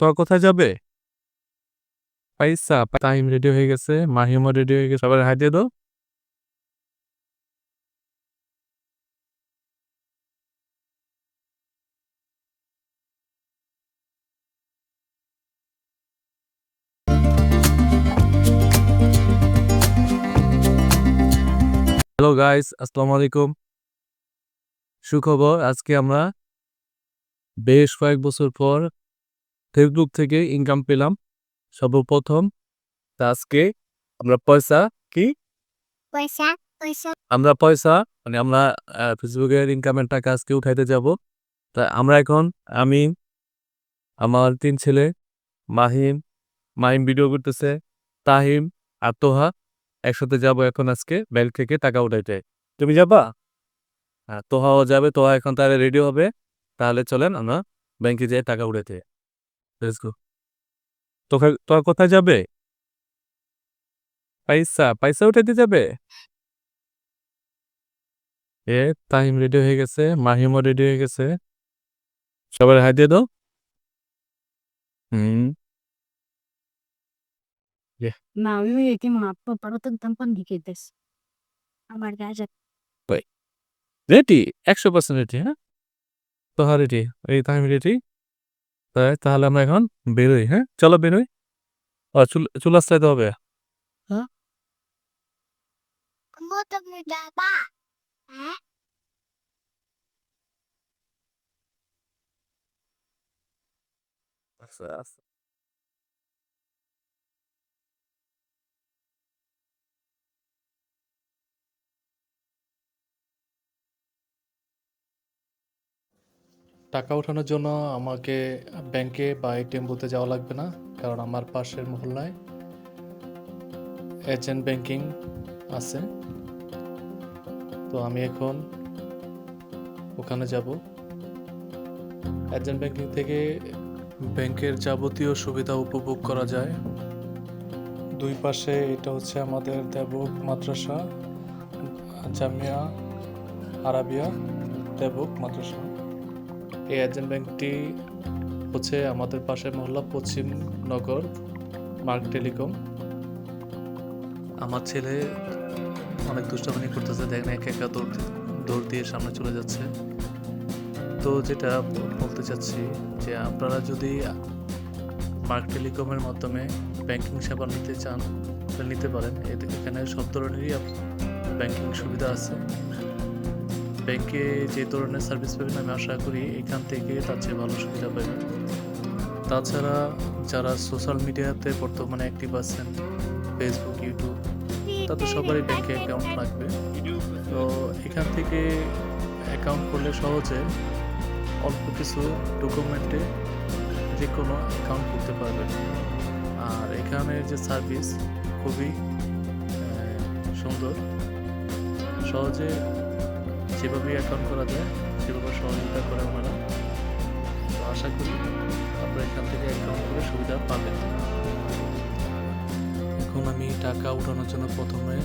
তোরা কোথায় যাবে? পয়সা টাইম রেডি হয়ে গেছে, মাহিমও রেডি হয়ে গেছে হাই দিয়ে দাও। হ্যালো গাইস আসসালামু আলাইকুম। সুখবর, আজকে আমরা বেশ কয়েক বছর পর ফেসবুক থেকে ইনকাম পেলাম। সর্বপ্রথম আজকে আমরা পয়সা কি? পয়সা পয়সা। আমরা পয়সা মানে আমরা ফেসবুকের ইনকামের টাকা আজকে উঠাইতে যাব। তা আমরা এখন আমি আমার তিন ছেলে মাহিম মাহিম ভিডিও করতেছে তাহিম আর তোহা একসাথে যাব এখন আজকে ব্যাংক থেকে টাকা উঠাইতে। তুমি যাবা? হ্যাঁ তোহাও যাবে তোহা এখন তাহলে রেডি হবে। তাহলে চলেন আমরা ব্যাংকে যেয়ে টাকা উঠাইতে। লেটস গো তোকে তোরা কোথায় যাবে? পয়সা পয়সা উঠাইতে যাবে? এ তাহিম রেডি হয়ে গেছে মাহিমও রেডি হয়ে গেছে। সবার হাই দিয়ে দাও। হুম। না আমি একে মাপ পারতো তাম্পন দিকে দেশ। আমার গাজা রেডি একশো পার্সেন্ট রেডি হ্যাঁ? তোহা রেডি এই তাহিম রেডি তাহলে আমরা এখন বেরোই হ্যাঁ? চলো বেরোই। ও চুল চুল আসতে হবে। যাবা হ্যাঁ? আচ্ছা আচ্ছা। টাকা ওঠানোর জন্য আমাকে ব্যাংকে বা এটিএম বুথে যাওয়া লাগবে না, কারণ আমার পাশের মহল্লায় এজেন্ট ব্যাংকিং আছে। তো আমি এখন ওখানে যাব। এজেন্ট ব্যাংকিং থেকে ব্যাংকের যাবতীয় সুবিধা উপভোগ করা যায়। দুই পাশে এটা হচ্ছে আমাদের দেবক মাদ্রাসা, জামিয়া আরাবিয়া দেবক মাদ্রাসা। এই এজেন্ট ব্যাংকটি হচ্ছে আমাদের পাশের মহল্লা পশ্চিম নগর, মার্ক টেলিকম। আমার ছেলে অনেক দুষ্টামি করতেছে, দেখেন একা একা দৌড় দৌড় দিয়ে সামনে চলে যাচ্ছে। তো যেটা বলতে চাচ্ছি যে আপনারা যদি মার্ক টেলিকমের মাধ্যমে ব্যাংকিং সেবা নিতে চান নিতে পারেন। এখানে সব ধরনেরই ব্যাংকিং সুবিধা আছে। ব্যাংকে যে ধরনের সার্ভিস পাবেন আমি আশা করি এখান থেকে তার চেয়ে ভালো সুবিধা পাবেন। তাছাড়া যারা সোশ্যাল মিডিয়াতে বর্তমানে অ্যাক্টিভ আছেন ফেসবুক ইউটিউব তাদের সবারই ব্যাংকে অ্যাকাউন্ট লাগবে। তো এখান থেকে অ্যাকাউন্ট করলে সহজে অল্প কিছু ডকুমেন্টে যে কোনো অ্যাকাউন্ট করতে পারবেন। আর এখানে যে সার্ভিস খুবই সুন্দর। সহজে যেভাবে অ্যাকাউন্ট করা যায়, সেভাবে সহযোগিতা করে ওনারা তো আশা করি আপনারা এখান থেকে অ্যাকাউন্ট করে সুবিধা পাবেন। এখন আমি টাকা উঠানোর জন্য প্রথমে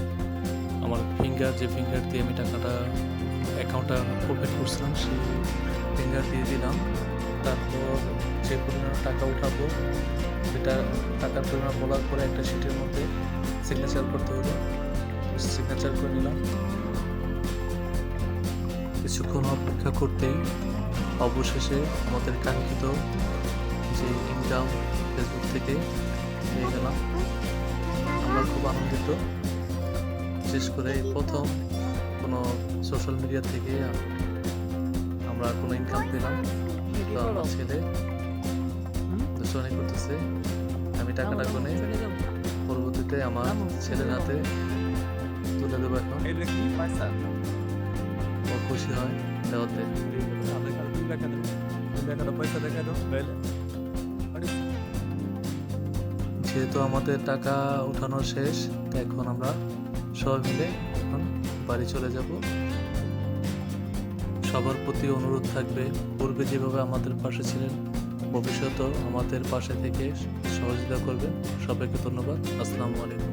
আমার ফিঙ্গার যে ফিঙ্গার দিয়ে আমি টাকাটা অ্যাকাউন্টটা ওপেন করছিলাম, সেই ফিঙ্গার দিয়ে দিলাম। তারপর যে পরিমাণ টাকা উঠাবো, সেটা টাকার পরিমাণ বলার পরে একটা শিটের মধ্যে সিগনেচার করতে হলো সিগনেচার করে নিলাম। কিছুক্ষণ অপেক্ষা করতেই অবশেষে আমাদের কাঙ্ক্ষিত যে ইনকাম ফেসবুক থেকে পেয়ে গেলাম। আমরা খুব আনন্দিত। বিশেষ করে প্রথম কোনো সোশ্যাল মিডিয়া থেকে আমরা কোনো ইনকাম পেলাম। তো আমার ছেলে দুষ্টনি করতেছে। আমি টাকাটা গুনে পরবর্তীতে আমার ছেলের হাতে তুলে দেবো এখন। খুশি হয়, দেওয়াতে। যেহেতু আমাদের টাকা উঠানো শেষ এখন আমরা সবাই মিলে এখন বাড়ি চলে যাব। সবার প্রতি অনুরোধ থাকবে, পূর্বে যেভাবে আমাদের পাশে ছিলেন, ভবিষ্যতেও আমাদের পাশে থেকে সহযোগিতা করবেন। সবাইকে ধন্যবাদ। আসসালামু আলাইকুম।